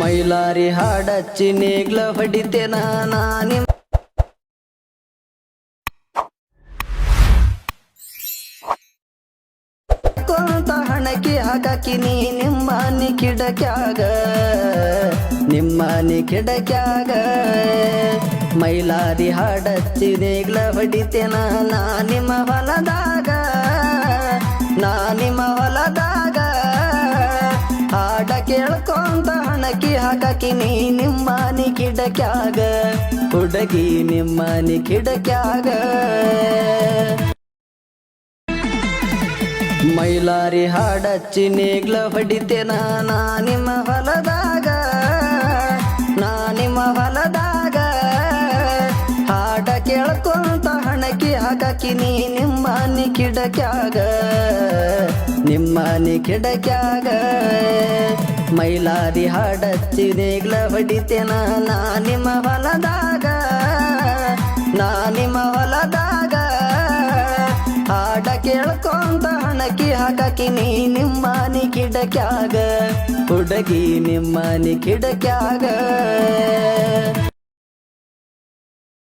ಮೈಲಾರಿ ಹಾಡಚ್ಚಿ ನೇಗ್ಲ ಹೊಡಿತೇನ ನಾನಿ ಕೊಂತ ಹಣಕ್ಕೆ ಹಾಕಾಕಿನಿ ನಿಮ್ಮನಿ ಕಿಡಕ್ಯಾಗ ನಿಮ್ಮನಿ ಕಿಡಕ್ಯಾಗ. ಮೈಲಾರಿ ಹಾಡಚ್ಚಿ ನೇಗ್ಲ ಹೊಡಿತೇನ ನಾ ನಿಮ್ಮ ಹೊಲದಾಗ, ನಾ ನಿಮ್ಮ ಹೊಲದಾಗ. ಹಾಡ ಕೇಳ್ಕೊಂತ ಹಣಕಿ ಹಾಕಾಕಿನಿ ನಿಮ್ಮನಿ ಕಿಡಕ್ಯಾಗ, ಹುಡುಗಿ ನಿಮ್ಮನಿ ಕಿಡಕ್ಯಾಗ. ಮೈಲಾರಿ ಹಾಡಚ್ಚಿ ನೇಗ್ಲ ಹೊಡಿತೇನ ನಾ ನಿಮ್ಮ ಹೊಲದಾಗ. ನಾ ನಿಮ್ಮ ಹೊಲದಾಗ. ಹಾಡ ಕೇಳ್ಕೊಂತ ಹಣಕಿ ಹಾಕಾಕಿನಿ ನಿಮ್ಮನಿ ಕಿಡಕ್ಯಾಗ. ನಿಮ್ಮನಿ ಕಿಡಕ್ಯಾಗ. ಮೈಲಾರಿ ಹಾಡಚ್ಚಿ ನೇಗ್ಲ ಹೊಡಿತೇನ ನಾ ನಿಮ್ಮ ಹೊಲದಾಗ. ಕೇಳ್ಕೊಂತ ಹಾಕಿ ಹಾಕಾಕಿನಿ ನಿಮ್ಮನಿ ಕಿಡಕ್ಯಾಗ. ಹುಡುಗಿ ನಿಮ್ಮನಿ ಕಿಡಕ್ಯಾಗ.